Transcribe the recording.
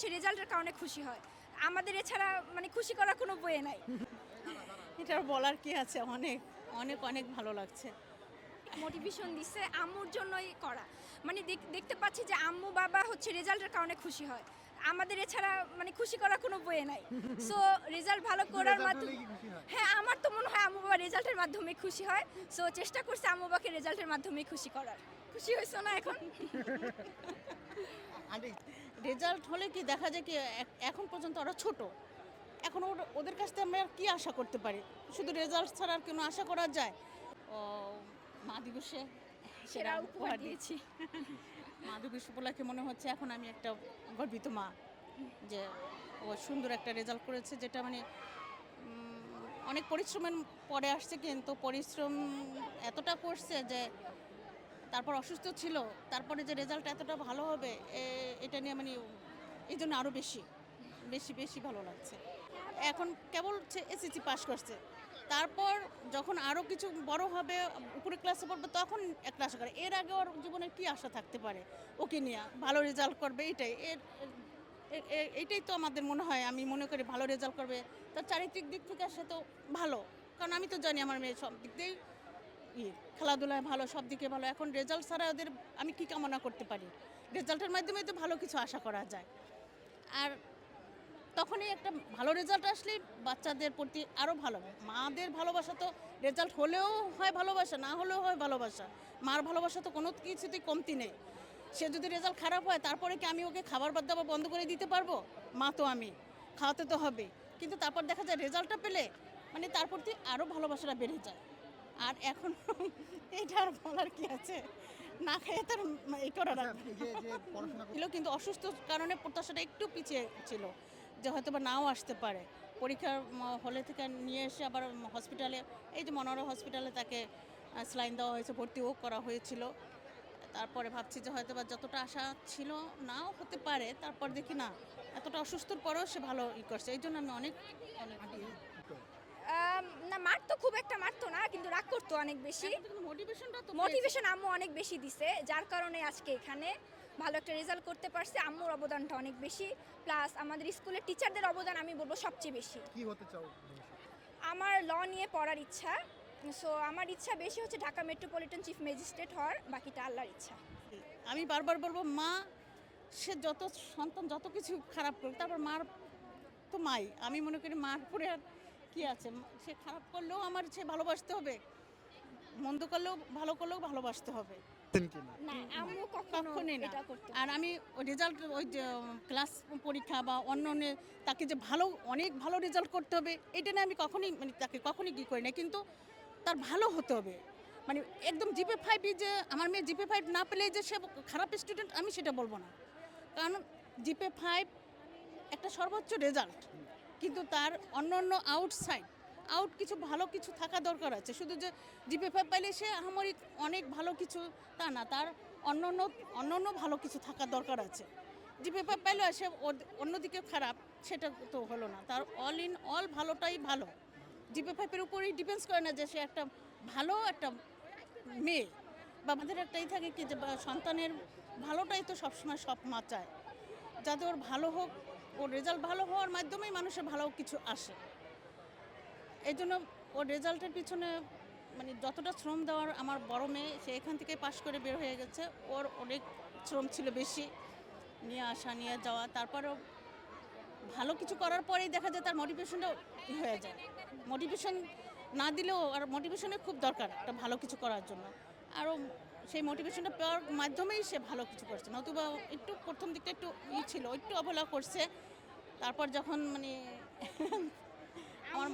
হচ্ছে রেজাল্টের কারণে খুশি হয়। আমাদের এছাড়া মানে খুশি করার কোনো বইয়ে নাই। এটার বলার কি আছে? অনেক অনেক অনেক ভালো লাগছে। মোটিভেশন দিচ্ছে আম্মুর জন্যই করা। মানে দেখ- দেখতে পাচ্ছি যে আম্মু বাবা হচ্ছে রেজাল্টের কারণে খুশি হয়। আমাদের এছাড়া মানে খুশি করার কোনো বইয়ে নাই। সো রেজাল্ট ভালো করার মাধ্যমে হয়? আমার তো মনে হয় আম্মু বাবা রেজাল্টের মাধ্যমে খুশি হয়। সো চেষ্টা করছে আম্মু বাবাকে রেজাল্টের মাধ্যমে খুশি করার। খুশি হয়েছো না এখন? রেজাল্ট হলে কি দেখা যায় কি এখন পর্যন্ত ওরা ছোট। এখন ওর- ওদের কাছ থেকে আমরা আর কি আশা করতে পারি? শুধু রেজাল্ট ছাড়া আর কোনো আশা করা যায়? ও মা দিবসে সেরা উপহার দিয়েছি। মা দিবস উপলক্ষে মনে হচ্ছে এখন আমি একটা গর্বিত মা যে ও সুন্দর একটা রেজাল্ট করেছে যেটা মানে অনেক পরিশ্রমের পরে আসছে কিন্তু পরিশ্রম এতটা করছে যে তারপর অসুস্থ ছিল, তারপরে যে রেজাল্ট এতটা ভালো হবে এটা নিয়ে মানে এই জন্য আরও বেশি বেশি বেশি ভালো লাগছে। এখন কেবল সে এসএসসি পাশ করছে। তারপর যখন আরও কিছু বড় হবে উপরে ক্লাসে পড়বে, তখন একটা আশা করে। এর আগে ওর জীবনে কি আশা থাকতে পারে? ওকে নিয়ে ভালো রেজাল্ট করবে, এটাই। এর এইটাই তো আমাদের মনে হয়। আমি মনে করি ভালো রেজাল্ট করবে। তার চারিত্রিক দিক থেকে সে তো ভালো। কারণ আমি তো জানি আমার মেয়ে সব দিক দিয়েই ইয়ে খেলাধুলায় ভালো, সব দিকে ভালো। এখন রেজাল্ট ছাড়া ওদের আমি কি কামনা করতে পারি? রেজাল্টের মাধ্যমে তো ভালো কিছু আশা করা যায়। আর তখনই একটা ভালো রেজাল্ট আসলেই বাচ্চাদের প্রতি আরও ভালো। মাদের ভালোবাসা তো রেজাল্ট হলেও হয় ভালোবাসা, না হলেও হয় ভালোবাসা। মার ভালোবাসা তো কোনো কিছুতেই কমতি নেই। সে যদি রেজাল্ট খারাপ হয়, তারপরে কি আমি ওকে খাবার বাদ দাবার বন্ধ করে দিতে পারব? মা তো আমি, খাওয়াতে তো হবে কিন্তু তারপর দেখা যায় রেজাল্টটা পেলে মানে তার প্রতি আরও ভালোবাসাটা বেড়ে যায়। আর এখন এটা আর বলার কি আছে? না খেয়ে তার এই করা এই যে যে পড়াশোনা ছিল কিন্তু অসুস্থ কারণে প্রত্যাশাটা একটু পিছিয়ে ছিল যে হয়তো বা নাও আসতে পারে। পরীক্ষার হলে থেকে নিয়ে এসে আবার হসপিটালে এই যে মনোহরা হসপিটালে তাকে স্লাইন দেওয়া হয়েছে ভর্তিও করা হয়েছিল। তারপরে ভাবছি যে হয়তো বা যতটা আশা ছিল নাও হতে পারে তারপর দেখি না এতটা অসুস্থর পরেও সে ভালো ই করছে। এই জন্য আমি অনেক অনেক না মারতো খুব একটা মারতো না কিন্তু রাগ করতো অনেক বেশি। মোটিভেশনটা তো মোটিভেশন আম্মু অনেক বেশি দিছে যার কারণে আজকে এখানে ভালো একটা রেজাল্ট করতে পারছে। আম্মুর অবদানটা অনেক বেশি প্লাস আমাদের স্কুলের টিচারদের অবদান আমি বলব সবচেয়ে বেশি। কি হতে চাও? আমার ল নিয়ে পড়ার ইচ্ছা সো আমার ইচ্ছা বেশি হচ্ছে ঢাকা মেট্রোপলিটন চিফ ম্যাজিস্ট্রেট হওয়ার বাকিটা আল্লাহর ইচ্ছা। আমি বারবার বলব মা সে যত সন্তান যত কিছু খারাপ করুক তারপর মার তো মাই। আমি মনে করি মার পরে আর কি আছে? সে খারাপ করলেও আমার সে ভালোবাসতে হবে। মন্দ করলেও ভালো করলেও ভালোবাসতে হবে। না কখনই না। না। আর আমি রেজাল্ট ওই যে ক্লাস পরীক্ষা বা অন্য অন্য তাকে যে ভালো অনেক ভালো রেজাল্ট করতে হবে এটা নিয়ে আমি কখনই মানে তাকে কখনই কী করি না কিন্তু তার ভালো হতে হবে। মানে একদম জিপে ফাইভ যে আমার মেয়ে জিপে ফাইভ না পেলে যে সে খারাপ স্টুডেন্ট আমি সেটা বলব না। কারণ জিপে ফাইভ একটা সর্বোচ্চ রেজাল্ট কিন্তু তার অন্য অন্য আউটসাইড আউট কিছু ভালো কিছু থাকা দরকার আছে। শুধু যে জিপে ফাইভ পাইলে সে আমারই অনেক ভালো কিছু তা না, তার অন্য অন্য অন্য অন্য ভালো কিছু থাকা দরকার আছে। জিপে ফাইভ পাইলে সে অন্যদিকে খারাপ, সেটা তো হলো না। তার অল ইন অল ভালোটাই ভালো। জিপে ফাইভের উপরেই ডিপেন্ডস করে না যে সে একটা ভালো একটা মেয়ে। বা আমাদের একটাই থাকে কি যে সন্তানের ভালোটাই তো সবসময় সব মা চায় যাতে ওর ভালো হোক ওর রেজাল্ট ভালো হওয়ার মাধ্যমেই মানুষের ভালো কিছু আসে। এই জন্য ওর রেজাল্টের পিছনে মানে যতটা শ্রম দেওয়ার আমার বড় মেয়ে, সে এখান থেকে পাশ করে বের হয়ে গেছে। ওর অনেক শ্রম ছিল বেশি, নিয়ে আসা, নিয়ে যাওয়া। তারপরেও ভালো কিছু করার পরেই দেখা যায় তার মোটিভেশনটা হয়ে যায়। মোটিভেশন না দিলেও আর মোটিভেশনের খুব দরকার একটা ভালো কিছু করার জন্য। আরও সেই মোটিভেশনটা পাওয়ার মাধ্যমেই সে ভালো কিছু করছে। নতুবা একটু প্রথম দিকটা একটু ই ছিল একটু অবহেলা করছে। তারপর যখন মানে আমার